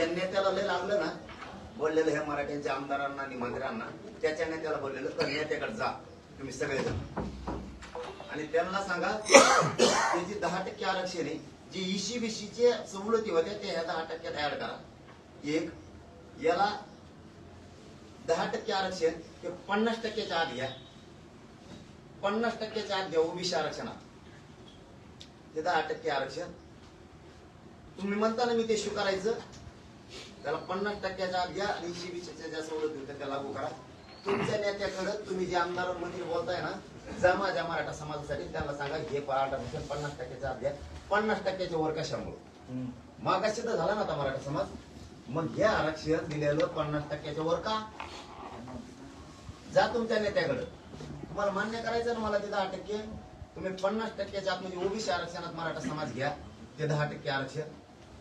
त्या नेत्याला लय लागलं ना बोललेलं ह्या मराठ्यांच्या आमदारांना आणि मंत्र्यांना त्याच्या नेत्याला बोललेलं तर नेत्याकडे जा तुम्ही सगळेजण. आणि त्यांना सांगा ते जी दहा टक्के आरक्षण आहे जी इशी बिशीचे सवलती होत्या ते ह्या दहा टक्क्यात ऍड करा. एक याला दहा टक्के आरक्षण ते पन्नास टक्क्याच्या आत घ्या. पन्नास टक्क्याच्या आत घ्या ओबीसी आरक्षणात. ते दहा टक्के आरक्षण. तुम्ही म्हणता ना मी ते स्वीकारायचं त्याला पन्नास टक्क्याच्या आत घ्या आणि इशी बिशीच्या ज्या सवलती होत्या त्या लागू करा. तुमच्या नेत्याकडे तुम्ही जे आमदार मंत्री बोलताय ना जा माझ्या मराठा समाजासाठी त्यांना सांगा हे आरक्षण पन्नास टक्क्याच्या आत घ्या पन्नास टक्क्याच्या वर कशामुळे? मागाशी तर झाला ना आता मराठा समाज? मग हे आरक्षण दिलेलं पन्नास टक्क्याच्या वर का? जा तुमच्या नेत्याकडे. तुम्हाला मान्य करायचं ना मला ते दहा टक्के? तुम्ही पन्नास टक्क्याच्या आत म्हणजे ओबीसी आरक्षणात मराठा समाज घ्या. ते दहा टक्के आरक्षण.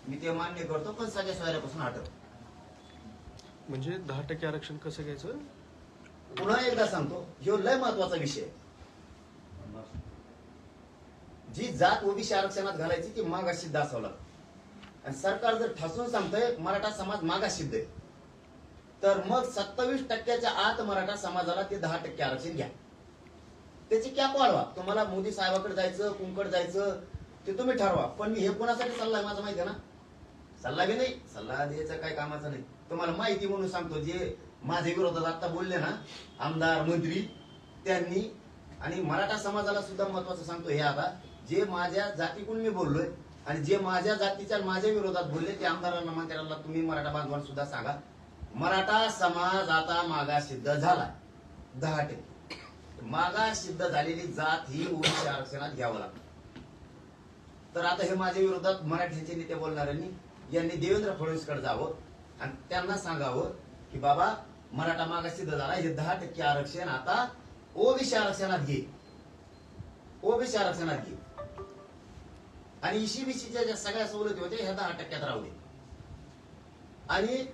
मी ते मान्य करतो पण सगळ्या सोयऱ्यापासून हटव. म्हणजे दहा टक्के आरक्षण कसं घ्यायचं? पुन्हा एकदा सांगतो ह्यो लय महत्त्वाचा विषय आहे. जी जात ओबीसी आरक्षणात घालायची ती मागास सिद्ध असावं लागतं. आणि सरकार जर ठसून सांगतंय मराठा समाज मागास सिद्ध आहे. तर मग सत्तावीस टक्क्याच्या आत मराठा समाजाला ते दहा टक्के आरक्षण घ्या. त्याची कॅप वाढवा. तुम्हाला मोदी साहेबाकडे जायचं कुंकड जायचं ते तुम्ही ठरवा. पण मी हे कोणासाठी आहे माझा माहिती आहे ना? सल्ला बी नाही सल्ला द्यायचा काय कामाचा नाही. तुम्हाला माहिती म्हणून सांगतो जे माझ्या विरोधात आता बोलले ना आमदार मंत्री त्यांनी आणि मराठा समाजाला सुद्धा महत्वाचं सांगतो हे आता जे माझ्या जातीकडून मी बोललोय आणि जे माझ्या जातीच्या माझ्या विरोधात बोलले ते आमदारांना मंत्र्यांना तुम्ही मराठा बांधवांना सुद्धा सांगा. मराठा समाज आता मागास सिद्ध झाला. दहा टक्के. मागास सिद्ध झालेली जात ही ओबीसी आरक्षणात घ्यावं लागतं. तर आता हे माझ्या विरोधात मराठीचे नेते बोलणाऱ्यांनी यांनी देवेंद्र फडणवीसकडे जावं आणि त्यांना सांगावं की बाबा मराठा मागास सिद्ध झाला हे दहा टक्के आरक्षण आता ओबीसी आरक्षणात घे. ओबीसी आरक्षणात घे. आणि ईसीबीसीच्या ज्या सगळ्या सवलती होत्या ह्या दहा टक्क्यात राहू दे. आणि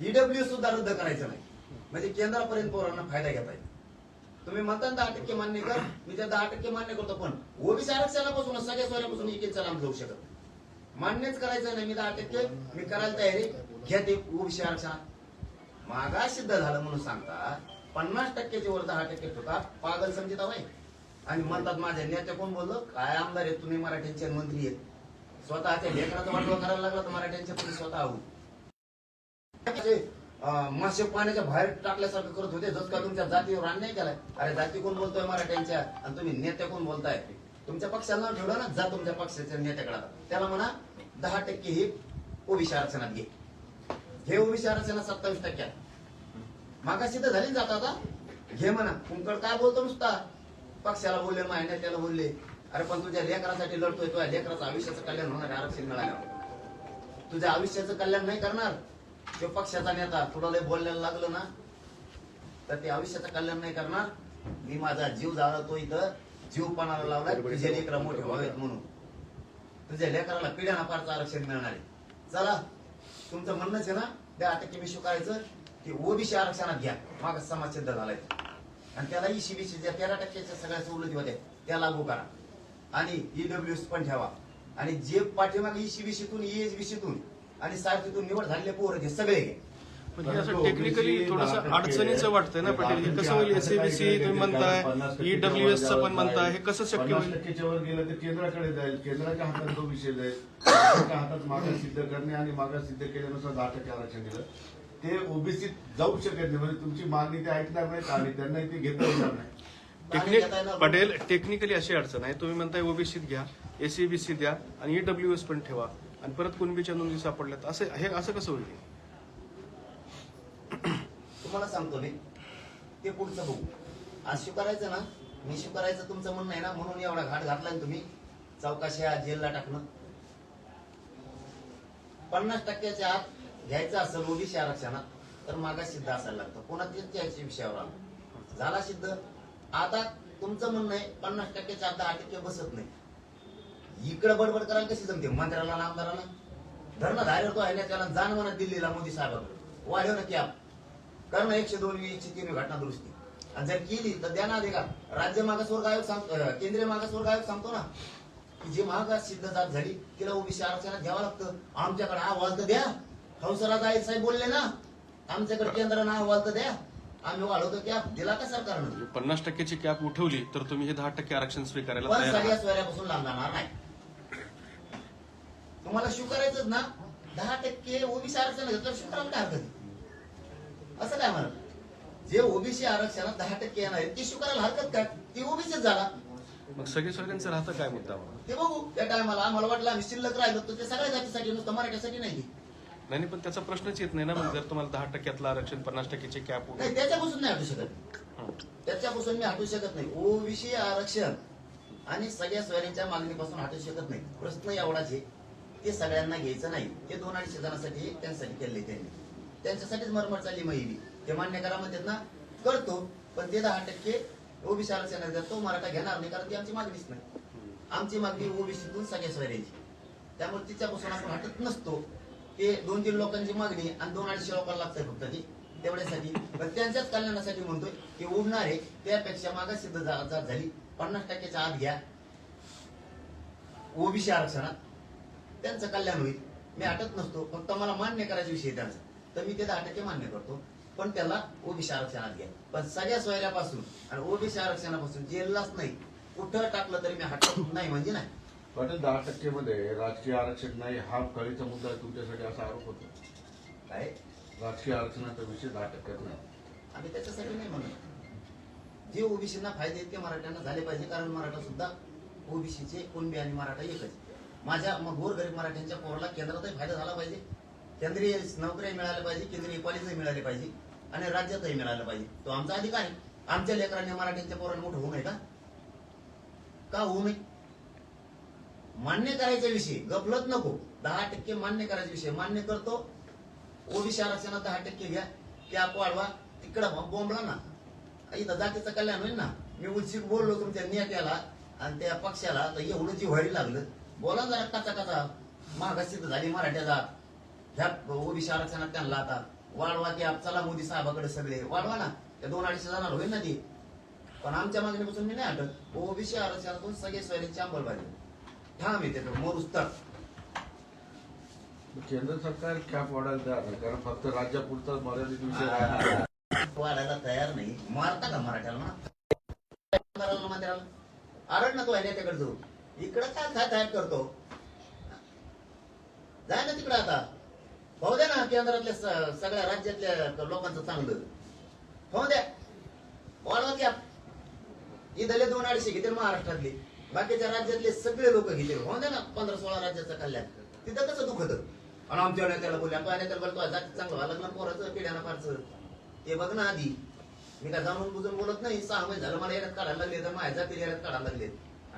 ईडब्ल्यू सुद्धा रद्द करायचं नाही. म्हणजे केंद्रापर्यंत पोरांना फायदा घेता येईल. तुम्ही म्हणता दहा टक्के मान्य कर मी त्या दहा टक्के मान्य करतो पण ओबीसी आरक्षणापासून सगळ्या सोऱ्यापासून एक लांब जाऊ शकत मान्यच करायचं नाही. मी दहा टक्के मी करायला तयारी घ्या ते ओबीसी मागास सिद्ध झालं म्हणून सांगता पन्नास टक्क्याच्या वर दहा टक्के ठोका पागल समजित नाही आणि म्हणतात माझ्या नेत्या कोण बोललो? काय आमदार आहे तुम्ही? मराठ्यांचे मंत्री आहेत. स्वतःच्या लेकराचा वाटवा करायला लागला तर मराठ्यांच्या तुम्ही स्वतः आहोत मासे पाण्याच्या बाहेर टाकल्यासारखं करत होते. जस का तुमच्या जातीवर अन्याय केलाय. अरे जाती कोण बोलतोय मराठ्यांच्या? आणि तुम्ही नेत्या कोण बोलताय? तुमच्या पक्षाला नाव ठेवलं ना जा तुमच्या पक्षाच्या नेत्याकडे त्याला म्हणा दहा टक्के हे ओबीसी आरक्षणात घे. हे ओबीसी आरक्षणात सत्तावीस टक्क्यात मागाशी तर झाली जात आता. घे म्हणा. कुंकड काय बोलतो नुसता? पक्षाला बोलले माझ्या नेत्याला बोलले. अरे पण तुझ्या लेकरासाठी लढतोय तुझ्या लेकराचं आयुष्याचं कल्याण होणार आरक्षण मिळाल्यावर. तुझ्या आयुष्याचं कल्याण नाही करणार. जो पक्षाचा नेता थोडं लय बोलायला लागलं ना तर ते आयुष्याचं कल्याण नाही करणार. मी माझा जीव जाळतो इथं. जीव पणाला लावलाय तुझे लेकरं मोठे व्हावेत म्हणून. तुझ्या लेकराला पिढ्याना फारचं आरक्षण मिळणार आहे. चला तुमचं म्हणणंच आहे ना? दहा टक्के मी स्वीकारायचं की ओबीसी आरक्षणात घ्या. माग समाज सिद्ध झालाय. आणि त्याला ईसीबीसी ज्या तेरा टक्क्याच्या सगळ्या सवलती होत्या त्या लागू करा. आणि ईडब्ल्यू पण ठेवा. आणि जे पाठीमागे ईसीबीसीतून ईएसबीसीतून आणि सारथीतून निवड झालेले पोर हे सगळे घे. पण हे असं टेक्निकली थोडस अडचणीचं वाटतंय ना पटेल हे कसं होईल? एसएबीसी तुम्ही म्हणताय E ईडब्ल्यूएस चं पण म्हणताय हे कसं शक्य होईल? टक्केच्या वर गेलं तर केंद्राकडे जाईल. केंद्राच्या हातात तो विषय जाईल केंद्राच्या हातात मागास सिद्ध करणे आणि मागास सिद्ध केल्यानुसार दहा टक्के आरक्षण दिलं. ते ओबीसी जाऊ शकत नाही. म्हणजे तुमची मागणी ते ऐकणार नाहीत आणि त्यांनाही ते घेता येणार नाही. टेक्निक पटेल टेक्निकली अशी अडचण आहे. तुम्ही म्हणताय ओबीसीत घ्या एसीबीसी द्या आणि ईडब्ल्यूएस पण ठेवा. आणि परत कुणबीच्या नोंदी सापडल्यात. असं हे असं कसं होईल? तुम्हाला सांगतो मी. ते पुढचं बघू. आज स्वीकारायचं ना? मी स्वीकारायचं तुमचं म्हणणं आहे ना? म्हणून एवढा घाट घातला तुम्ही. चौकाशा जेलला टाकणं. पन्नास टक्क्याच्या आत घ्यायचं असेल ओबीसी आरक्षणात तर मागा सिद्ध असायला लागतं. पुन्हा तेच विषयावर आलो? झाला सिद्ध. आता तुमचं म्हणणं आहे पन्नास टक्क्याच्या आता दहा टक्के बसत नाही. इकडे बडबड करायला कशी जमते? मंत्र्याला आणि आमदाराला? धरणं धारेवर तो आहे ना त्याला जाण म्हणा दिल्लीला मोदी साहेबाकडे. वाढव ना कॅब कर ना एकशे दोन वीसची तीन घटना दुरुस्ती. आणि जर केली तर द्या ना का? राज्य मागासवर्ग आयोग सांगतो केंद्रीय मागासवर्ग आयोग सांगतो ना की जी मागास सिद्ध जात झाली तिला ओबीसी आरक्षणात घ्यावं लागतं. आमच्याकडे आवाज तर द्या. हौसराज आई साहेब बोलले ना आमच्याकडे केंद्रानं अहवाल तर द्या. आम्ही वाढवतो कॅप दिला का सरकारनं? म्हणजे पन्नास टक्क्याची कॅप उठवली तर तुम्ही हे दहा टक्के आरक्षण स्वीकारायला सगळ्या सोयऱ्यापासून लांब जाणार नाही. तुम्हाला स्वीकारायचंच ना? दहा टक्के ओबीसी आरक्षण घेतलं स्वीकारायला काय हरकत? असं काय म्हणत जे ओबीसी आरक्षणात दहा टक्के येणार आहेत ते स्वीकारायला हरकत काय? ती ओबीसीच झाला. मग सगळे सोयऱ्यांचं राहतं काय मुद्दा ते बघू त्या टायमाला आम्हाला वाटलं आम्ही शिल्लक राहिलो तर ते सगळ्या जातीसाठी नुसतं मराठ्यासाठी नाही. नाही नाही, पण त्याचा प्रश्नच येत नाही ना मग जर तुम्हाला दहा टक्क्यातलं आरक्षण पन्नास टक्क्याची कॅप नाही त्याच्यापासून नाही हटू शकत. त्याच्यापासून मी हटू शकत नाही. ओबीसी आरक्षण आणि सगळ्या सोयऱ्यांच्या मागणीपासून हटू शकत नाही. प्रश्न एवढाच आहे. ते सगळ्यांना घ्यायचं नाही. ते दोन अडीचशे जणांसाठी त्यांच्यासाठी केले त्यांनी. त्यांच्यासाठीच मरमर चालली महिली. ते मान्य करा म्हणतात ना करतो पण ते दहा टक्के ओबीसी आरक्षण तो मराठा घेणार नाही कारण ती आमची मागणीच नाही. आमची मागणी ओबीसीतून सगळ्या सोयऱ्यांची त्यामुळे तिच्यापासून आपण हटत नसतो. ते दोन तीन लोकांची मागणी आणि दोन अडीचशे लोकांना लागतंय फक्त ती तेवढ्यासाठी. पण त्यांच्याच कल्याणासाठी म्हणतोय की उडणारे त्यापेक्षा मागा सिद्ध झा- झाली. पन्नास टक्क्याच्या आत घ्या. ओबीसी आरक्षणात त्यांचं कल्याण होईल. मी हटत नसतो. फक्त मला मान्य करायचा विषय त्यांचा. तर मी ते दहा टक्के मान्य करतो. पण त्याला ओबीसी आरक्षणात घ्या पण सगळ्या सोयऱ्यापासून आणि ओबीसी आरक्षणापासून जेललाच नाही. कुठं टाकलं तरी मी हटत नाही म्हणजे नाही. पाटील दहा टक्के मध्ये राजकीय आरक्षण नाही हा कळीचा मुद्दा आहे तुमच्यासाठी असा आरोप होतो. काय? राजकीय आरक्षणाचा विषय दहा टक्क्यात नाही. आम्ही त्याच्यासाठी नाही म्हणत. जे ओबीसीना फायदे आहेत ते मराठ्यांना झाले पाहिजे कारण मराठा सुद्धा ओबीसीचे कुणबी आणि मराठा एकच. आहे. माझ्या मग गोरगरीब मराठ्यांच्या पोराला केंद्रातही फायदा झाला पाहिजे. केंद्रीय नोकरी मिळाल्या पाहिजे केंद्रीय कॉलेजही मिळाले पाहिजे आणि राज्यातही मिळालं पाहिजे. तो आमचा अधिकार आहे. आमच्या लेकरांनी मराठीच्या पोरांना मोठं होऊ नये का? का होऊ नये? मान्य करायचा विषय गफलत नको. दहा टक्के मान्य करायचा विषय. मान्य करतो ओबीसी आरक्षणात दहा टक्के घ्या कॅप वाढवा तिकडं बोंबला ना इथं जातीचं कल्याण होईल ना? मी उत्सुक बोललो तुमच्या नेत्याला आणि त्या पक्षाला तर एवढं जी व्हायला लागलं. बोला जरा कचा कचा मागासिद्ध झाली मराठ्या जात ह्या ओबीसी आरक्षणात त्यांना आता वाढवा की आप चला मोदी साहेबाकडे सगळे. वाढवा ना त्या दोन अडीचशे जाणार होईल ना ती. पण आमच्या मागणीपासून मी नाही हटत. ओबीसी आरक्षणातून सगळे सोयऱ्यांची अंमलबजावणी ठाम येते तो मोरूस तर केंद्र सरकार कॅप वाढायला तयार नाही कारण फक्त राज्यापुरता मर्यादित विषय वाढायला तयार नाही. मारता का मराठ्याला मात्र आरड ना तो आहे नेत्याकडे जाऊ इकडं काय काय तयार करतो? जाय ना तिकडं आता. पाहू द्या ना केंद्रातल्या सगळ्या राज्यातल्या लोकांचं चांगलं. होऊ द्या. वाढवा घ्या ही दलित दोन अडीचशे घेतील महाराष्ट्रातले. बाकीच्या राज्यातले सगळे लोक घेतील. होऊन द्या ना पंधरा सोळा राज्याचं कल्याण. तिथं कसं दुखत? आणि आमच्या नेत्याला बोलल्या तो नेत्याला बोलतो जाती चांगलं व्हायला लागलं पोराचं पिढ्यानं फारचं ते बघ ना आधी. मी काय जाणून बुजून बोलत नाही. सहा महिने झालं मला याच्यात काढायला लागले तर माझ्या जाती याच्यात काढायला लागले.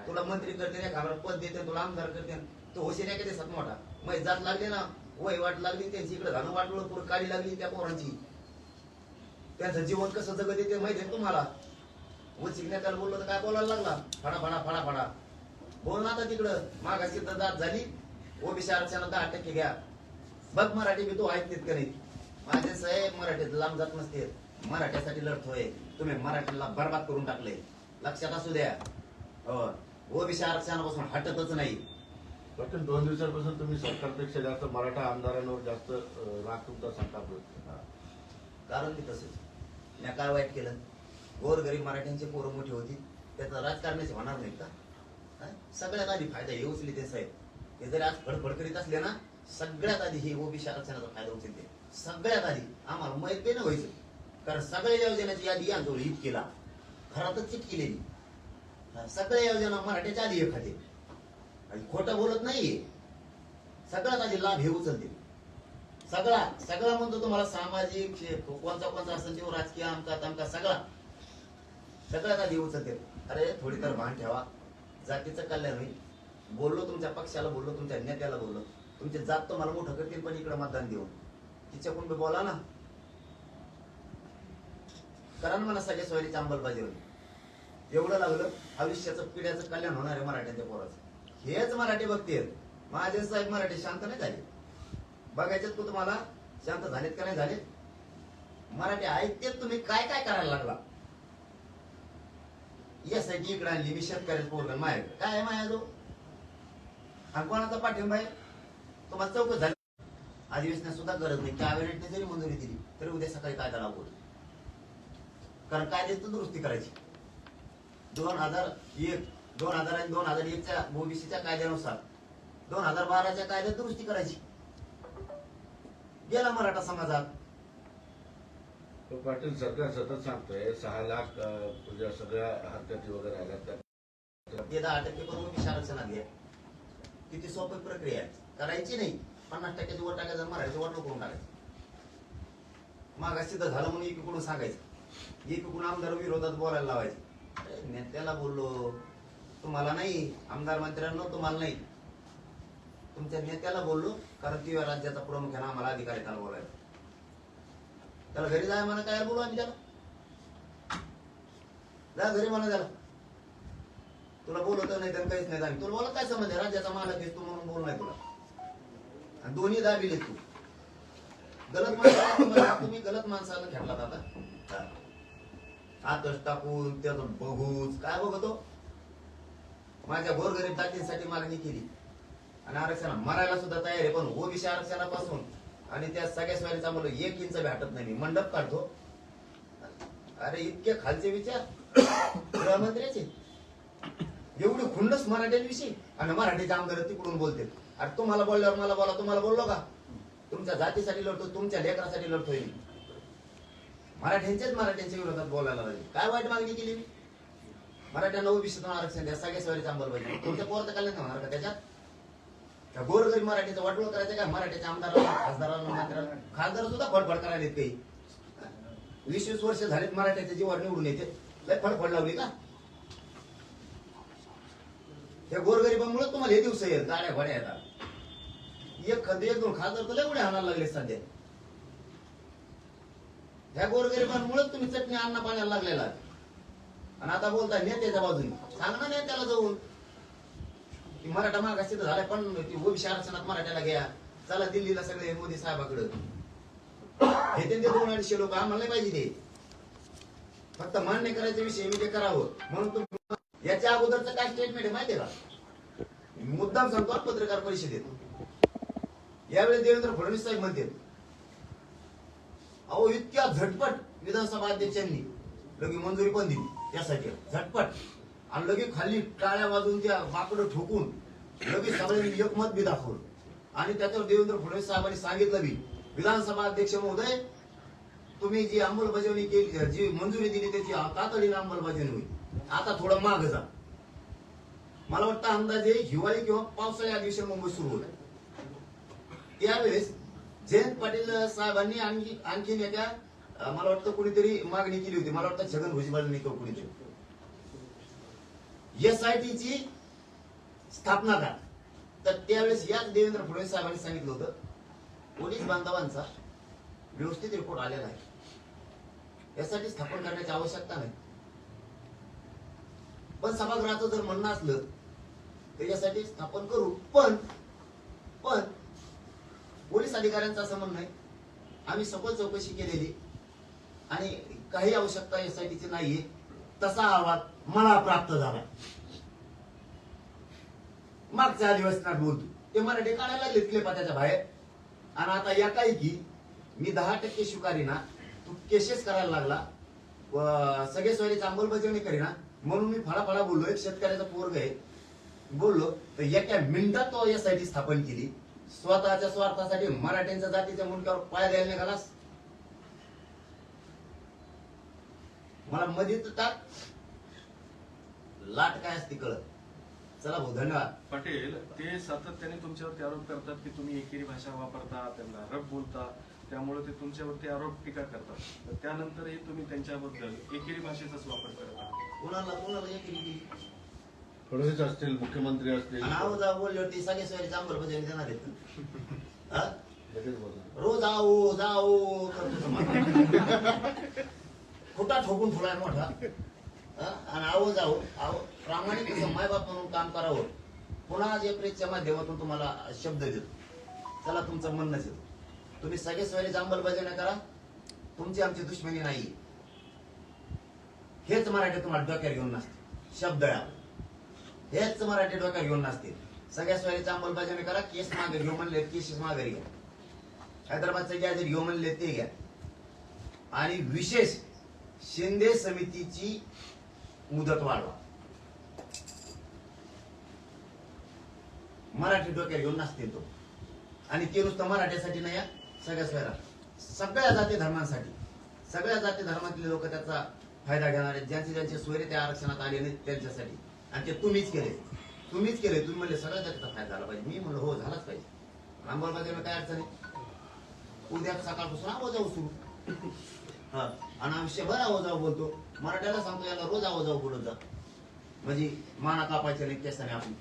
तुला मंत्री करते एखादा पद देते तुला आमदार करते. तो होशीर का दिवसात मोठा. मग जात लागले ना. वय वाट लागली त्यांची इकडे घालून वाटलं पुढे काळी लागली त्या पोरांची. त्यांचं जीवन कसं जगत येते माहिती आहे तुम्हाला? व शिकण्यात बोललो तर काय बोलायला लागला? फडा फडा फडा फडा. बोल ना आता तिकडं. मागाशी तर जात झाली. ओबीसी आरक्षणात दहा टक्के घ्या. बघ मराठी मी तो ऐकतेत का नाही. माझे साहेब मराठीत लांब जात नसते. मराठ्यासाठी लढतोय. तुम्ही मराठीला बरबाद करून टाकले लक्षात असू द्या. हो. ओबीसी आरक्षणापासून हटतच नाही. डॉक्टर दोन दिवसापासून तुम्ही सरकारपेक्षा जास्त मराठा आमदारांवर जास्त राग तुमचा संताप कारण ते तसंच. मी काय वाईट केलं? गोरगरीब मराठ्यांची पोरं मोठी होती. त्याचा राजकारणाचे होणार नाही का? सगळ्यात आधी फायदा हे उचली ते साहेब. हे जरी आज फडफड करीत असले ना सगळ्यात आधी हे ओबीसी आरक्षणाचा फायदा उचलते सगळ्यात आधी आम्हाला माहीत नाही ना व्हायचं. कारण सगळ्या योजनेची यादी यांच्यावर हिट केला. घरातच चिट केलेली. सगळ्या योजना मराठ्याच्या आधी एखादी आणि खोटं बोलत नाहीये. सगळा आधी लाभ हे उचलतील सगळा सगळा म्हणतो तुम्हाला सामाजिक कोणता कोणता असेल तो राजकीय आमचा तमका सगळा. सगळ्यात आधी उचलतील अरे थोडी तर भान ठेवा. जातीचं कल्याण होईल. बोललो तुमच्या पक्षाला बोललो तुमच्या नेत्याला बोललो. तुमचे जात तुम्हाला मोठं करतील पण इकडे मतदान देऊन. तिच्याकडून बी बोला ना. करा ना मला सगळ्या सोयरीची अंमलबजावणी. होईल एवढं लागलं आयुष्याचं पिढ्याचं कल्याण होणार आहे मराठ्यांच्या पोराचं. हेच मराठी बघतील माझे साहेब मराठी शांत नाही झाले. बघायचे तू तुम्हाला? शांत झालेत का नाही झालेत? मराठी ऐकतेत तुम्ही काय काय करायला लागला? यासाठी इकडे आणली मी शेतकऱ्याचं पोरग माय काय आहे माया जो कोणाचा पाठिंबा आहे? तुम्हाला चौकस झाली. अधिवेशनात सुद्धा गरज नाही. कॅबिनेटने जरी मंजुरी दिली तरी उद्या सकाळी कायदा लागू कारण कायद्याची दुरुस्ती करायची. दोन हजार एक दोन हजार आणि दोन हजार एकच्या ओबीसीच्या कायद्यानुसार दोन हजार बाराच्या कायद्यात दुरुस्ती करायची. गेला मराठा समाजात. पाटील सरकार सतत सांगतोय सहा लाख अं, म्हणजे सगळ्या हरकती वगैरे आल्या त्या ते दहा टक्के पण ओबीसी आरक्षणात घ्या. किती सोपी प्रक्रिया आहे. करायची नाही. पन्नास टक्क्याची वर टाकायचं मराठी वर करून टाकायचं. मागा सिद्ध झालं म्हणून एकीकडून सांगायचं. एकीकडून आमदार विरोधात बोलायला लावायचं. अरे, नेत्याला बोललो. तुम्हाला नाही आमदार मंत्र्यांना तुम्हाला नाही. तुमच्या नेत्याला बोललो कारण ती राज्याचा प्रमुख आहे ना आम्हाला अधिकारी त्याला बोलायला. त्याला घरी जाय म्हणा काय बोलू आम्ही त्याला? जा घरी म्हणा त्याला. तुला बोलवत नाही तर काहीच नाही आम्ही. तुला बोला काय समज आहे? राज्याचा मालक आहेस तू म्हणून बोल नाही तुला. आणि दोन्ही दाबिले तू. गलत माणसाला तुम्ही गलत माणसाला खेळला आता. हा. आतच टाकून त्याचं बघूच. काय बघतो? माझ्या गोरगरीब जातींसाठी मागणी केली. आणि आरक्षण मरायला सुद्धा तयार आहे पण ओबीसी आरक्षणापासून आणि त्या सगळ्या स्वारीचा मला एक इंच भेटत नाही. मी मंडप काढतो. अरे इतके खालचे विचार. गृहमंत्र्याचे. एवढी खुंडच मराठ्यांविषयी. आणि मराठीचे आमदार तिकडून बोलते. अरे तुम्हाला बोलल्यावर मला बोला तुम्हाला बोललो का? तुमच्या जातीसाठी लढतो तुमच्या लेकरासाठी लढतोय मी. मराठ्यांच्याच मराठ्यांच्या विरोधात बोलायला लागले. काय वाईट मागणी केली मी? मराठ्यांना ओबीसीतून आरक्षण द्या सगळ्या सवारीचा अंमलबजावणी तुमच्या पोराचं कल्याण होणार का त्याच्यात? त्या गोरगरीब मराठीचं वाटोळ करायचं का मराठीच्या आमदाराला खासदाराला मंत्र्याला? खासदार सुद्धा फडफड करायला काही. वीस वीस वर्ष झालेत मराठ्याच्या जीवावर निवडून येते. लय फडफड लावली का? त्या गोरगरिबांमुळे तुम्हाला हे दिवस येत गाड्या भाड्या येतात. एक खत एक दोन खासदार तर लय उड्या आणायला लागले सध्या. ह्या गोरगरिबांमुळे तुम्ही चटणी अन्न पाण्याला लागलेला आहे. आणि आता बोलताय नेत्याच्या बाजूने. सांग ना नेत्याला जाऊन. की मराठा मागास सिद्ध झालाय पण ती ओबीसी आरक्षणात मराठ्याला घ्या. चला दिल्लीला सगळे मोदी साहेबाकडं. हे ते दोन अडीचशे लोक आम्हाला नाही पाहिजे ते. फक्त मान्य करायच्या विषय मी ते करावं. म्हणून तुम्ही याच्या अगोदरचं काय स्टेटमेंट आहे माहितीये का? मुद्दाम सांगतो पत्रकार परिषदेत. यावेळी देवेंद्र फडणवीस साहेब म्हणते अहो इतक्या झटपट विधानसभा अध्यक्षांनी लगे मंजुरी पण दिली. त्यासाठी झटपट. आणि लगे खाली टाळ्या वाजून त्या बाकडं ठोकून लगेच सगळ्यांनी एकमत बी दाखवलं. आणि त्याच्यावर देवेंद्र फडणवीस साहेबांनी सांगितलं बी विधानसभा अध्यक्ष महोदय तुम्ही जी अंमलबजावणी केली जी मंजुरी दिली त्याची तातडीने अंमलबजावणी होईल. आता थोडं माग जा. मला वाटतं अंदाजे हिवाळी किंवा पावसाळी अधिवेशन मुंबई सुरू होत त्यावेळेस जयंत पाटील साहेबांनी आणखी आणखीन एका मला वाटतं कुणीतरी मागणी केली होती. मला वाटतं छगन भुजबळांनी तो कुणीतरी. एस आय ची स्थापना करा तर त्यावेळेस याच देवेंद्र फडणवीस साहेबांनी सांगितलं होतं पोलीस बांधवांचा व्यवस्थित रिपोर्ट आलेला आहे. यासाठी स्थापन करण्याची आवश्यकता नाही. पण सभागृहाचं जर म्हणणं असलं तर यासाठी स्थापन करू. पण पण पोलीस अधिकाऱ्यांचं असं म्हणणं आहे. आम्ही सखोल चौकशी केलेली आणि काही आवश्यकता एसआयटीची नाहीये. तसा अहवाल मला प्राप्त झाला मागच्या अधिवेशनात बोलतो. ते मराठी काढायला घेतले पत्याच्या त्याच्या बाहेर. आणि आता या काय की मी दहा टक्के स्वीकारीना तू केसेस करायला लागला. व सगळे सोयरीची अंमलबजावणी करीना म्हणून मी फळाफळा बोललो. एक शेतकऱ्याचा पोरग आहे. बोललो तर एका मिनिटात तो यासाठी स्थापन केली. स्वतःच्या स्वार्थासाठी मराठ्यांच्या जातीच्या मुंडक्यावर पाय द्यायला निघालास? मला मधीच टाक. लाट काय असते कळत. चला भाऊ धन्यवाद. पाटील ते सातत्याने तुमच्यावरती आरोप करतात की तुम्ही एकेरी भाषा वापरता त्यांना रब बोलता. त्यामुळे ते तुमच्यावरती आरोप टीका करतात. तर त्यानंतरही तुम्ही त्यांच्याबद्दल एकेरी भाषेचाच वापर करत कुणाला कुणाला एक केली? असतील मुख्यमंत्री असतील. आहो जाऊ बोलल्यावरती सगळे सोयरी अंमलबजावणी देणार आहेत. हा? रोज आओ जाओ करतो खोटा ठोकून ठोलाय मोठा आणि आहो जाओ आहो प्रामाणिक मायबाप म्हणून काम करावं. पुन्हा आज एप्रिलच्या माध्यमातून तुम्हाला शब्द देतो. चला तुमचं म्हणणंच येतो. तुम्ही सगळे सोयरी अंमलबजावणी करा. तुमची आमची दुश्मनी नाही. हेच मराठी तुम्हाला डोक्यात घेऊन नसते शब्द हेच मराठी डोक्यात घेऊन नसते सगळ्या सोयरीची अंमलबजावणी करा. केस मागे घेऊ म्हणले केसेस मागे घ्या. हैदराबादचं गॅजेट घेऊ म्हणले ते घ्या. आणि विशेष शिंदे समितीची मुदत वाढवा. मराठी डोक्यात घेऊन नसते तो. आणि ते नुसतं मराठ्यासाठी नाही हा, सगळ्या स्वरा सगळ्या जाती धर्मांसाठी. सगळ्या जाती धर्मातले लोक त्याचा फायदा घेणार आहेत. ज्यांचे ज्यांचे सोयरे त्या आरक्षणात आले नाहीत त्यांच्यासाठी. आणि ते तुम्हीच केले. तुम्हीच केले. तुम्ही म्हणले सगळ्या जातीचा फायदा झाला पाहिजे. मी म्हणलं हो झालाच पाहिजे. अंमलबजावणी काय अडचण आहे? उद्या सकाळपासून आवाज जाऊ सुरू हा. आणि आयुष्यभर आवाज जाऊ बोलतो. मराठ्याला सांगतो याला रोज आवाज जाऊ बोलत जा. म्हणजे माना कापायच्या नाही केसाने आपण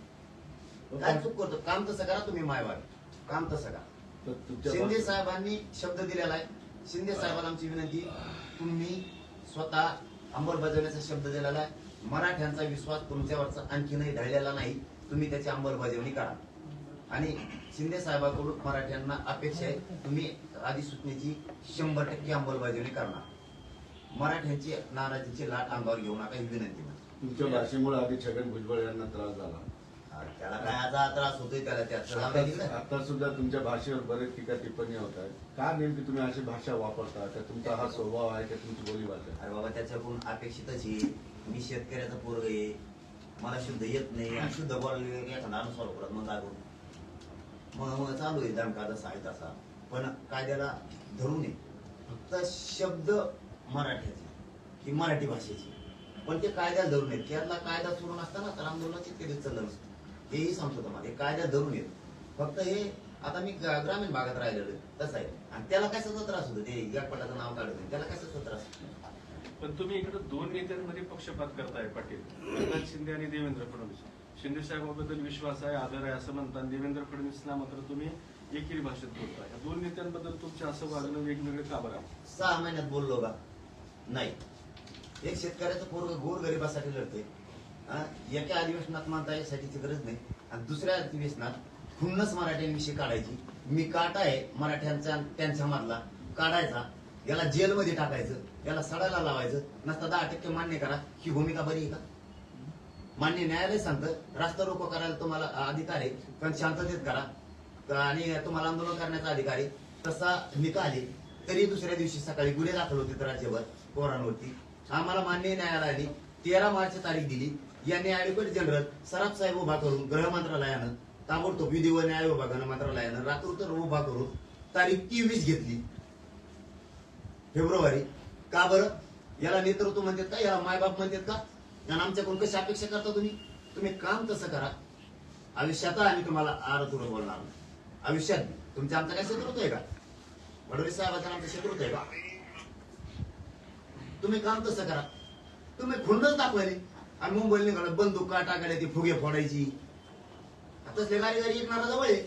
काय चूक करतो? काम तसं करा तुम्ही मायवाड. काम तसं करा. शिंदे साहेबांनी शब्द दिलेला आहे. शिंदे साहेबांना आमची विनंती तुम्ही स्वतः अंमलबजावण्याचा शब्द दिलेला आहे. मराठ्यांचा विश्वास तुमच्यावरचा आणखीनही ढळलेला नाही. तुम्ही त्याची अंमलबजावणी करा. आणि शिंदे साहेबांकडून मराठ्यांना अपेक्षा आहे तुम्ही अधिसूचनेची शंभर टक्के अंमलबजावणी करणार. मराठ्यांची नाराजीची लाट अंगावर घेऊ नका ही विनंती. तुमच्या भाषेमुळे आधी छगन भुजबळ यांना त्रास झाला. त्याला काय आता त्रास होतोय त्याला त्याचं. आता सुद्धा तुमच्या भाषेवर बरेच टीका टिप्पणी होत आहेत. का नेमकी तुम्ही अशी भाषा वापरता? का तुमचा हा स्वभाव आहे का तुमची बोली भाषा? अरे बाबा त्याच्याकडून अपेक्षितच आहे. मी शेतकऱ्याचा पोरग आहे. मला शुद्ध येत नाही. आणि शुद्ध बोलले एखादा अनुसार करत मग दाखवून मग मग चालू आहे दणका जसा आहे तसा पण कायद्याला धरू नये फक्त शब्द मराठ्याचे की मराठी भाषेची. पण ते कायद्याला धरून येत त्यातला कायदा सुरू नसताना तर आंदोलनाची ते चाललं नसतं हेही सांगतो तुम्हाला हे कायद्यात धरून येत फक्त हे आता मी ग्रामीण भागात राहिलेलो तसं आहे. आणि त्याला कशाचा त्रास होतो ते जगपटाचं नाव काढत नाही त्याला कशाचा त्रास पण तुम्ही इकडे दोन नेत्यांमध्ये पक्षपात करताय पाटील. एकनाथ शिंदे आणि देवेंद्र फडणवीस. शिंदे साहेबांबद्दल विश्वास आहे आदर आहे असं म्हणतात देवेंद्र फडणवीसला मात्र तुम्ही एकेरी भाषेत बोलताय. या दोन नेत्यांबद्दल तुमचे असं वागणं वेगवेगळे का बरं? सहा महिन्यात बोललो का नाही. एक शेतकऱ्याचं पोरग गोर गरिबासाठी लढते एका अधिवेशनात मानता यासाठीची गरज नाही. आणि दुसऱ्या अधिवेशनात खुन्नस मराठ्यांविषयी काढायची. मी काटा आहे मराठ्यांचा त्यांच्या मधला. काढायचा. याला जेलमध्ये टाकायचं. याला सडायला लावायचं. नसता दहा टक्के मान्य करा. ही भूमिका बरी आहे का? मान्य न्यायालय सांगतं रास्ता रोको करायला तुम्हाला अधिकार आहे. पण शांततेत करा. आणि तुम्हाला आंदोलन करण्याचा अधिकार आहे. तसा निकाल आहे. तरी दुसऱ्या दिवशी सकाळी गुन्हे दाखल होते राज्यभर. पोरांवरती. आम्हाला मान्य न्यायालयाने तेरा मार्च तारीख दिली. यांनी ऍडव्होकेट जनरल सराफ साहेब उभा करून गृह मंत्रालयानं ताबडतोब विधी व न्याय विभागानं मंत्रालयानं रात्रोतर उभा करून तारीख तेवीस घेतली. फेब्रुवारी. का बरं? याला नेतृत्व म्हणतात का? याला मायबाप म्हणतात का? आणि आमच्याकडून कशी अपेक्षा करता तुम्ही? तुम्ही काम तसं करा. आयुष्यात आम्ही तुम्हाला आर बोलणार नाही. आयुष्यात तुमच्या आमचा काय शत्रुत्व आहे का? वडोली साहेबांचं आमचं शत्रुत्व आहे का? तुम्ही काम तसं करा. तुम्ही खुंडच दाखवायले आणि मुंबईला घड बंदूक का टाकायला ती फुगे फोडायची. तसले गाडी गाडी येणारा जवळ आहे.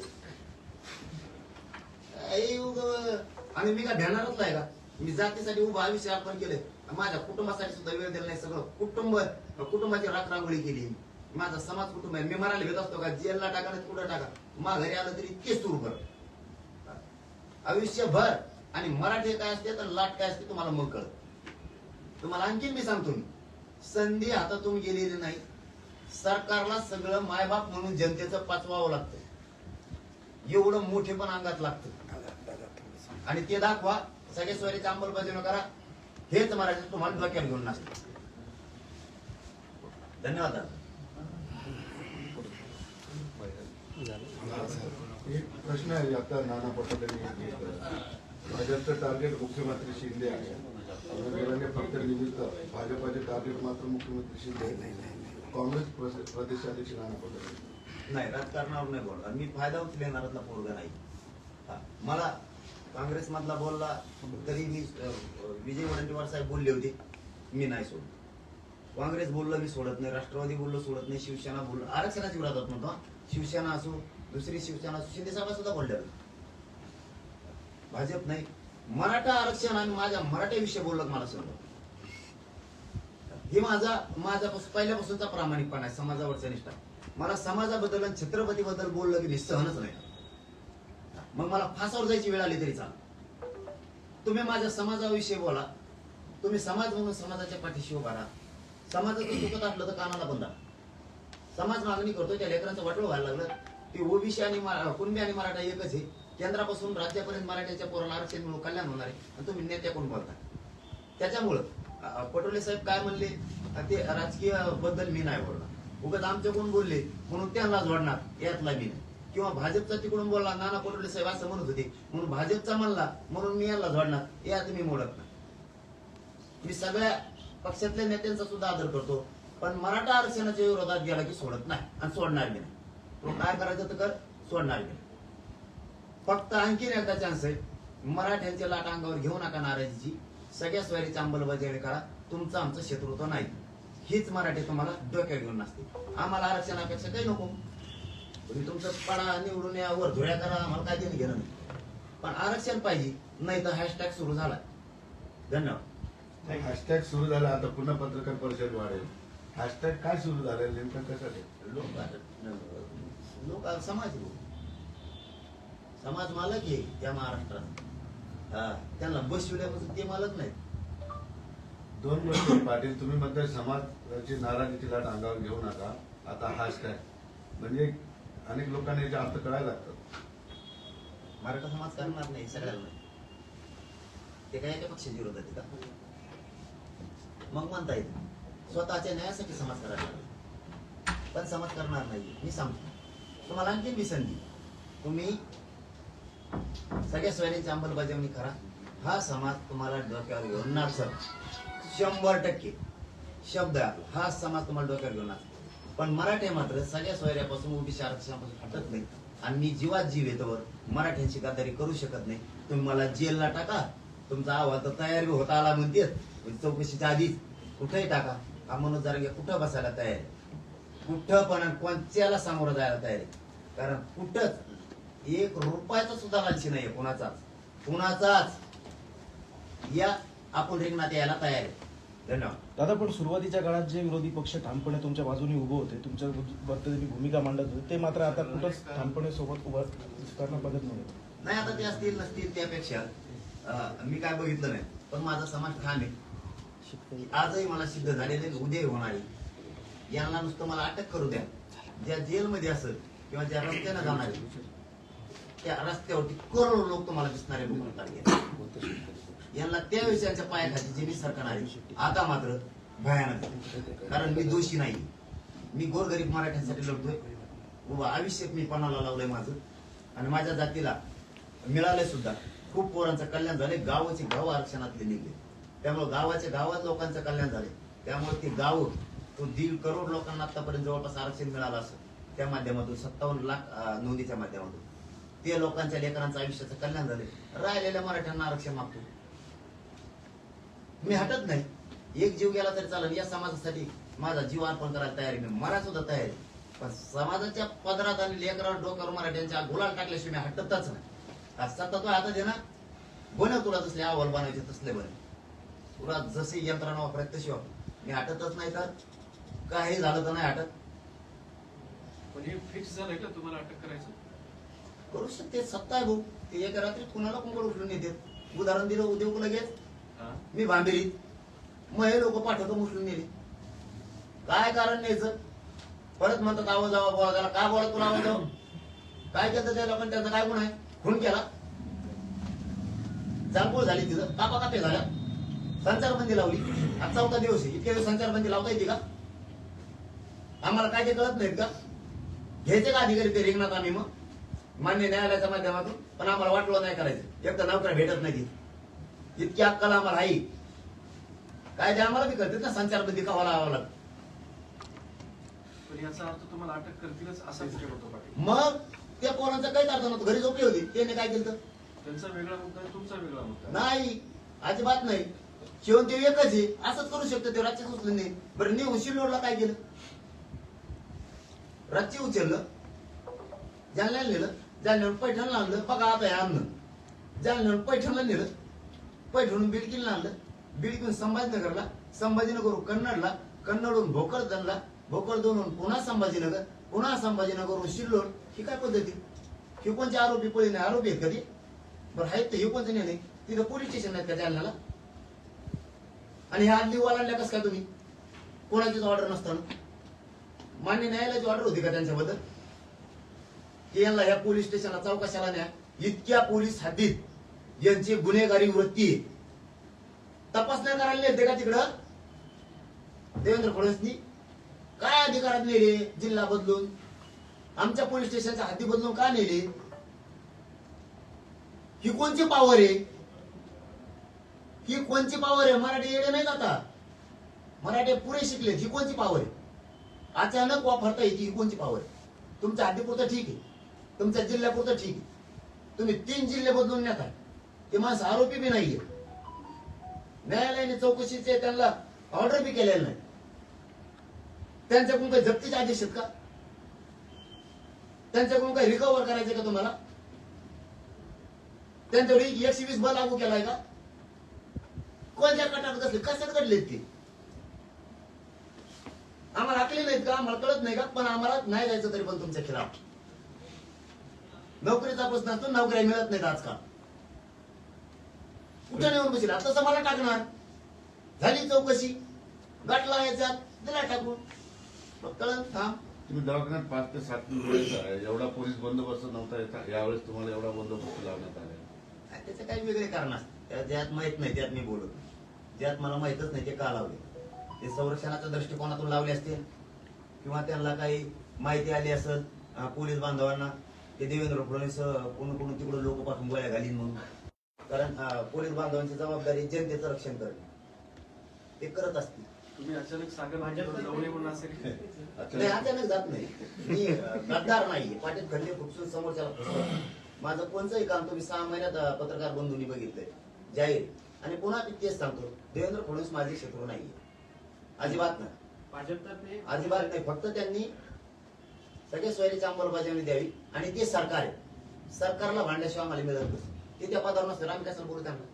आणि मी काय भेणारच नाही का? मी जातीसाठी उभं आयुष्य अर्पण केलंय. माझ्या कुटुंबासाठी सुद्धा वेळ दिला नाही सगळं. कुटुंब कुटुंबाची राखरांगोळी केली माझा समाज कुटुंब आहे. मी मरायला भेट असतो का? जेलला टाका ना कुठं टाका? मा घरी आलं तरी तेच सुरू कर. आयुष्यभर. आणि मराठी काय असते तर लाट काय असते तुम्हाला मग कळत. तुम्हाला आणखीन मी सांगतो मी. संधी हातातून गेलेली नाही. सरकारला सगळं मायबाप म्हणून जनतेचं पाचवावं लागतं एवढं मोठे पण अंगात लागतं आणि ते दाखवा सगळे स्वरीची अंमलबजावणी करा. हेच मराठी तुम्हाला डोक्यात घेऊन नसतं धन्यवाद एक प्रश्न आहे आता नाना पटोले भाजपचं टार्गेट मुख्यमंत्री शिंदे आहे. भाजपाचे टार्गेट मात्र मुख्यमंत्री शिंदे काँग्रेस प्रदेश- प्रदेशाध्यक्ष नाना पटोले. नाही राजकारणावर नाही बोलणार. मी फायदा उचलणारातला पोरगा नाही. मला काँग्रेस मधला बोलला तरी मी विजय वडेट्टीवार साहेब बोलले होते. मी नाही सोडत काँग्रेस बोललं मी सोडत नाही. राष्ट्रवादी बोललो सोडत नाही. शिवसेना बोललो. आरक्षणाच्या विरोधात म्हणतो शिवसेना असो दुसरी शिवसेना असो शिंदे साहेब सुद्धा बोलले भाजप नाही. मराठा आरक्षण आणि माझ्या मराठ्याविषयी बोललं मला समजा हे माझा माझा पहिल्यापासूनचा प्रामाणिकपणा आहे समाजावरचा निष्ठा मला समाजाबद्दल आणि छत्रपतीबद्दल बोललं की सहनच नाही. मग मला फासावर जायची वेळ आली तरी चाल तुम्ही माझ्या समाजाविषयी बोला. तुम्ही समाज म्हणून समाजाच्या पाठीशी उभा राहा. समाजाचं चुकत असलं तर कानाला बंदा समाज मागणी करतो त्या लेकरांचं वाटलं व्हायला लागलं. ते ओबीसी आणि कुणबी आणि मराठा एकच आहे. केंद्रापासून राज्यापर्यंत मराठ्याच्या पोराला आरक्षण मिळून कल्याण होणार आहे. आणि तुम्ही नेत्या कोण बोलता? त्याच्यामुळं पटोले साहेब काय म्हणले? ते राजकीयबद्दल मी नाही बोलणार. उगाच आमच्याकडून बोलले? म्हणून त्यांना जोडणार यातला मी नाही. किंवा भाजपचा तिकडून बोलला नाना पटोले साहेब असं म्हणत होते. म्हणून भाजपचा म्हणला म्हणून मी याला जोडणार यात मी मोडत नाही. मी सगळ्या पक्षातल्या नेत्यांचा सुद्धा आदर करतो पण मराठा आरक्षणाच्या विरोधात गेला की सोडत नाही आणि सोडणार बी नाही. काय करायचं तर कर सोडणार बी नाही. फक्त आणखीन एकदा चान्स आहे. मराठ्यांच्या लाट अंगावर घेऊ नका नाराजीची. सगळ्या स्वारीची अंमलबजावणी करा. तुमचं आमचं शत्रुत्व नाही. हीच मराठी तुम्हाला डोक्यात घेऊन नसते. आम्हाला आरक्षणापेक्षा काही नको. तुम्ही तुमचं पडा निवडून या वर धुळ्या करा आम्हाला काय देणं घेणं नाही. पण आरक्षण पाहिजे नाही तर हॅशटॅग सुरू झाला. धन्यवाद. हॅशटॅग सुरू झाला आता पुन्हा पत्रकार परिषद वाढेल. हॅशटॅग काय सुरू झालं नेमकं कशासाठी लोक लोक समाज आहे. समाज मालक आहे त्या महाराष्ट्रात. त्यांना बसविल्यापासून ते मालक नाहीत. दोन गोष्टी पाटील तुम्ही म्हणताय समाजाची नाराजीची लाट अंगावर घेऊ नका. आता हॅशटॅग म्हणजे अनेक लोकांना याचे अर्थ कळायला लागतात. मराठा समाज करणार नाही सगळ्यांना. नाही. ते काय एका पक्षाच्या विरोधात आहे का? मग म्हणता येईल स्वतःच्या न्यायासाठी समाज करायला. पण समाज करणार नाही मी सांगतो. तुम्हाला आणखीन मी संधी तुम्ही सगळ्या सोयऱ्यांची अंमलबजावणी करा. हा समाज तुम्हाला डोक्यावर घेऊन नाचल शंभर टक्के. शब्द आहे आपला. हा समाज तुम्हाला डोक्यावर घेऊन पण मराठी मात्र सगळ्या सोयऱ्यापासून ओबीसी आरक्षणापासून हटत नाही. आणि मी जीवात जीव येतोवर मराठ्यांची गादारी करू शकत नाही. तुम्ही मला जेलला टाका. तुमचा अहवाल तर तयार होता आला म्हणते चौकशीच्या आधीच कुठेही टाका. हा मनोज जारगे कुठं बसायला तयार आहे? कुठं पण कोणत्याला सामोरं जायला तयार आहे? कारण कुठंच एक रुपयाचा सुद्धा लालची नाहीये कुणाचाच. कुणाचाच. या आपण रिंगणात यायला तयार आहे. धन्यवाद. दादा पण सुरुवातीच्या काळात जे विरोधी पक्ष ठामपणे तुमच्या बाजूने उभे होते तुमच्या बद्दल भूमिका मांडत होते ते मात्र आता कुठंच ठामपणे सोबत उभं करणं बघत नाही. नाही आता ते असतील नसतील त्यापेक्षा मी काय बघितलं नाही पण माझा समाज ठाम आहे. आजही मला सिद्ध झालेले उद्या होणार. आहे यांना नुसतं मला अटक करू द्या. ज्या जेलमध्ये असेल किंवा ज्या रस्त्यानं जाणार त्या रस्त्यावरती करोडो लोक तुम्हाला दिसणारे यांना त्या विषयांच्या पायाखाली जे मी सरकणार आहे. आता मात्र भयानक कारण मी दोषी नाही. मी गोरगरीब मराठ्यांसाठी लढतोय. व मी पणाला लावलंय माझं? आणि माझ्या जातीला मिळालंय सुद्धा. खूप पोरांचं कल्याण झाले गावाचे गाव आरक्षणातले निघले. त्यामुळे गावाच्या गावात लोकांचं कल्याण झाले त्यामुळे ते गाव तो दीड करोड लोकांना आतापर्यंत जवळपास आरक्षण मिळालं असं. त्या माध्यमातून सत्तावन्न लाख नोंदीच्या माध्यमातून. ते लोकांच्या लेकरांचं आयुष्याचं कल्याण झालं राहिलेल्या मराठ्यांना आरक्षण मागतो. मी हटत नाही. एक जीव गेला तरी चालेल. या समाजासाठी माझा जीव अर्पण करायला तयार मी मरा सुद्धा तयार पण समाजाच्या पदरात आणि लेकरावर डोक्यावर मराठ्यांच्या गुलाल टाकल्याशिवाय मी हटतच नाही. आज सतत आता दे ना? बनव तुला तसले अहवाल बनवायचे तसले बने. तुला जशी यंत्रणा वापरायची तशी वापर. मी हटतच नाही तर काही झालं तर नाही हटत. पण हे फिक्स झालंय का? तुम्हाला अटक करायचं करू शकते. सत्ता आहे भाऊ. ते एका रात्रीत कुणाला कोण उठलून येते उदाहरण दिलं उद्योग लगेच? मी भांबिरीत मग हे लोक पाठवतो मुस्लिम नेले. काय कारण न्यायचं? परत म्हणतात आवाज जावा बोला. त्याला काय बोला तुला आवाज काय केलं त्या लोकांनी त्याचा काय गुण आहे? खून केला. जाळपोळ झाली तिथं. कापा कापे झाल्या. संचारबंदी लावली. आज चौथा दिवस आहे. इतक्या दिवस संचारबंदी लावता येते का? आम्हाला काय ते कळत नाहीत का? घ्यायचे का अधिकारी ते रिंगणात आम्ही मग? मान्य न्यायालयाच्या माध्यमातून पण आम्हाला वाटलं नाही करायचं. एक तर नोकऱ्या भेटत नाही ती इतकी अक्कल आम्हाला आहे. काय ते आम्हाला बी करतात ना संचारबंदी कवा लावावं लागतं. पण याचा अर्थ तुम्हाला अटक करतीलच असा विचार होतो पाटील. मग त्या पोरांचं काहीच अर्थ नव्हतं. घरी झोपली होती. त्याने काय केलं त्यांचा वेगळा मुद्दा आहे तुमचा वेगळा मुद्दा. नाही. अजिबात नाही. शेवण ते एकच आहे. असंच करू शकतो ते राज्य उचलून नाही. बरं नेऊन शिल्लोडला काय केलं? राज्य उचललं. जालन्याला नेलं जालन्यावर पैठणला आणलं बघा आता हे आणलं. जालन्यावर पैठणला नेलं पैठणून बिडकीला आणलं बिडकीहून संभाजीनगरला संभाजीनगरहून कन्नडला कन्नडहून भोकरदनला भोकरदनहून पुन्हा संभाजीनगर पुन्हा संभाजीनगरहून शिल्लोड. ही काय पद्धती? ही कोणते आरोपी पळी नाही आरोपी आहेत कधी बरं आहेत तर हे कोणतं नाही तिथं पोलीस स्टेशन आहेत का जालन्याला? आणि ह्या आदली ओलांडल्या कसं काय तुम्ही? कोणाचीच ऑर्डर नसताना. मान्य न्यायालयाची ऑर्डर होती का त्यांच्याबद्दल? की यांना या पोलीस स्टेशनला चौकशाला न्या. इतक्या पोलीस हद्दीत यांची गुन्हेगारी वृत्ती तपासण्या करायला नेते का तिकडं? देवेंद्र फडणवीसनी. काय अधिकारात नेले जिल्हा बदलून? आमच्या पोलीस स्टेशनच्या हद्दी बदलून का नेले? ही कोणची पावर आहे? ही कोणची पावर आहे? मराठी येडे नाही आता. मराठी पुरे शिकले ही कोणची पावर आहे? अचानक वापरता येते ही कोणची पावर आहे? तुमच्या हद्दीपुरतं ठीक आहे. तुमच्या जिल्ह्यापुरतं ठीक आहे. तुम्ही तीन जिल्हे बदलून नेता. ते माणसं आरोपी बी नाहीये. न्यायालयाने चौकशीचे त्यांना ऑर्डर बी केलेलं नाही. त्यांच्याकडून काही जप्तीचे आदेश आहेत का? त्यांच्याकडून काही रिकव्हर करायचे का तुम्हाला? त्यांच्यावर एकशे वीस बल लागू केलाय का? कोणत्या कटात कसले कशात घडलेत ते? आम्हाला आकले नाहीत का? आम्हाला कळत नाही का? पण आम्हाला नाही जायचं तरी पण तुमच्या खिलाफ. नोकरीचा प्रश्न असतो नोकऱ्या मिळत नाहीत आजकाल. कुठं नेऊन बसेल? तसं मला टाकणार. झाली चौकशी. गाठला याच्यात दिला टाकून. कळत थांब. तुम्ही दवाखान्यात पाच ते सात आहे. एवढा पोलीस बंदोबस्त नव्हता यावेळेस तुम्हाला एवढा बंदोबस्त लावण्यात आला. त्याचं काही वेगळे कारण असते ज्यात माहीत नाही त्यात मी बोलत. ज्यात मला माहितच नाही ते का लावले? ते संरक्षणाच्या दृष्टिकोनातून लावले असतील? किंवा त्यांना काही माहिती आली असेल पोलीस बांधवांना? ते देवेंद्र फडणवीस कोण कोण तिकडे लोक पाठवून गोळ्या घालीन म्हणून. कारण अं, पोलीस बांधवांची जबाबदारी जनतेचं रक्षण करणे. ते करत असतील. तुम्ही अचानक सागर भाजपला जाऊ नये म्हणून असेल नाही अचानक जात नाही. मी अं, गद्दार नाही पाटील खंडे खुपसून समोरच्याला फसवत. माझं कोणचंही काम तुम्ही सहा महिन्यात अं, पत्रकार बंधूंनी बघितलंय. जाहीर. आणि पुन्हा मी तेच सांगतो. देवेंद्र फडणवीस माझे शत्रू नाहीये. अजिबात नाही. भाजपतर्फे अजिबात नाही. फक्त त्यांनी सगळे सोयरीची अंमलबजावणी द्यावी आणि ते सरकार आहे. सरकारला भांडल्याशिवाय आम्हाला मिळत नाही. ते त्या पदावर नसतं आम्ही कशाला बोलू त्यांना?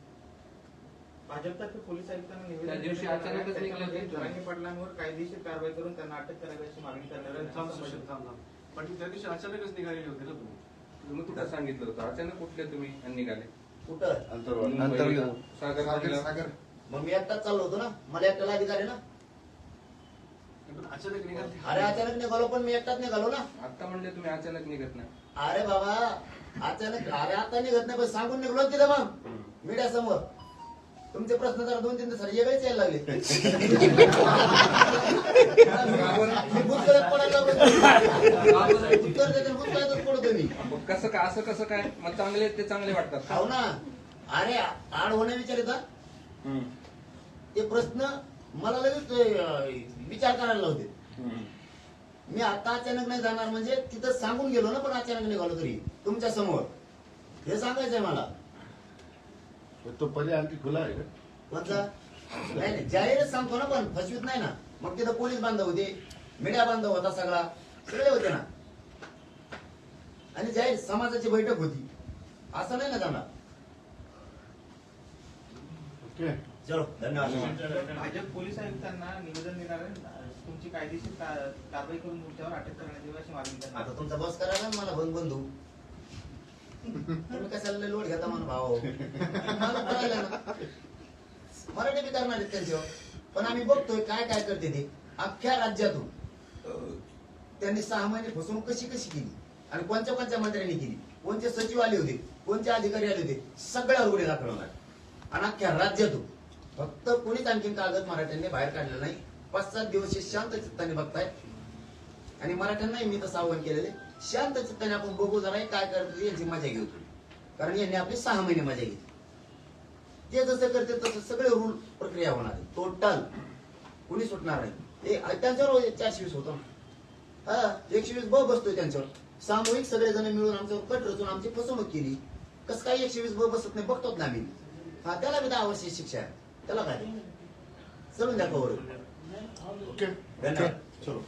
भाजपतर्फे पोलीस आयुक्तांना त्या दिवशी. अचानकच निघालं ते. कायदेशीर कारवाई करून त्यांना अटक करावी अशी मागणी. थांब सुशील, थांब. थांब पण त्या दिवशी अचानकच निघालेले होते ना तुम्ही? तुम्ही कुठं सांगितलं होतं? अचानक कुठले तुम्ही आणि निघाले? कुठं? अंतर्वाद मुंबईला, सागर पाटील. मग मी एकटाच चाललो होतो ना. मला एकट्याला अधिकार आहे ना. अचानक निघाले अरे अचानक निघालो पण मी एकटाच निघालो ना. आता म्हणले तुम्ही अचानक निघत नाही. अरे बाबा अचानक अरे आता निघत नाही पण सांगून निघलो तिथं मग. मीडिया समोर तुमचे प्रश्न जरा दोन तीन दिवस वेगळेच यायला लागले. मी भूतकाळात पडायला लागलो. उत्तर देते भूतकाळातच पडतो मी मग कसं काय असं कसं काय? मग चांगले ते चांगले वाटतात? हो ना. अरे आड होण्या विचार येतात. हम्म. ते प्रश्न मला लगेच विचार करायला हम्म. मी आता अचानक नाही जाणार म्हणजे तिथं सांगून गेलो ना पण अचानक निघालो तरी तुमच्यासमोर. हे सांगायचंय मला. तो पर्याय आणखी खुला आहे का? कोणता नाही नाही जाहीरच सांगतो ना पण फसवीत नाही ना. मग तिथं पोलीस बांधव होते मीडिया बांधव होता सगळा सगळे होते ना. आणि जाहीर समाजाची बैठक होती. असं नाही ना जाणार. ओके. चलो धन्यवाद. भाजप पोलीस आयुक्तांना निवेदन देणार आहे. तुमची कायदेशीर कारवाई करून तुमच्यावर अटक करण्यात यावी अशी मागणी करण्यात आता तुमचा बस करा ना मला बंद बंधू. तुम्ही कशाला लोट घेता म्हणून मला ना. मराठी बी करणार आहेत त्यांच्यावर पण आम्ही बघतोय काय काय करते ते. अख्ख्या राज्यातून त्यांनी सहा महिने फसवणूक कशी कशी केली? आणि कोणत्या कोणत्या मंत्र्यांनी केली? कोणते सचिव आले होते? कोणते अधिकारी आले होते? सगळ्या गुन्हे दाखल होणार. आणि अख्ख्या राज्यातून फक्त कोणीच आणखीन कागद मराठ्यांनी बाहेर काढलं नाही. पाच सात दिवस शांत चित्ताने बघताय. आणि मराठ्यांनाही मी तसं आव्हान केलेले शांत चित्ताने आपण बघू जरा काय करतो यांची मजा घेऊ कारण यांनी आपली सहा महिने मजा घेतली. ते जसं करते तसं सगळे रूल प्रक्रिया होणार आहे. टोटल कुणी सुटणार नाही. ते त्यांच्यावर चारशे वीस होतो हा एकशे वीस ब बसतोय त्यांच्यावर. सामूहिक सगळेजण मिळून आमच्यावर कट रचून आमची फसवणूक केली. कसं काय एकशे वीस ब बसत नाही बघतोच ना आम्ही. हा त्याला बी दहा वर्षी शिक्षा आहे. त्याला काय? चलून कवर ओके. धन्यवाद. चलो.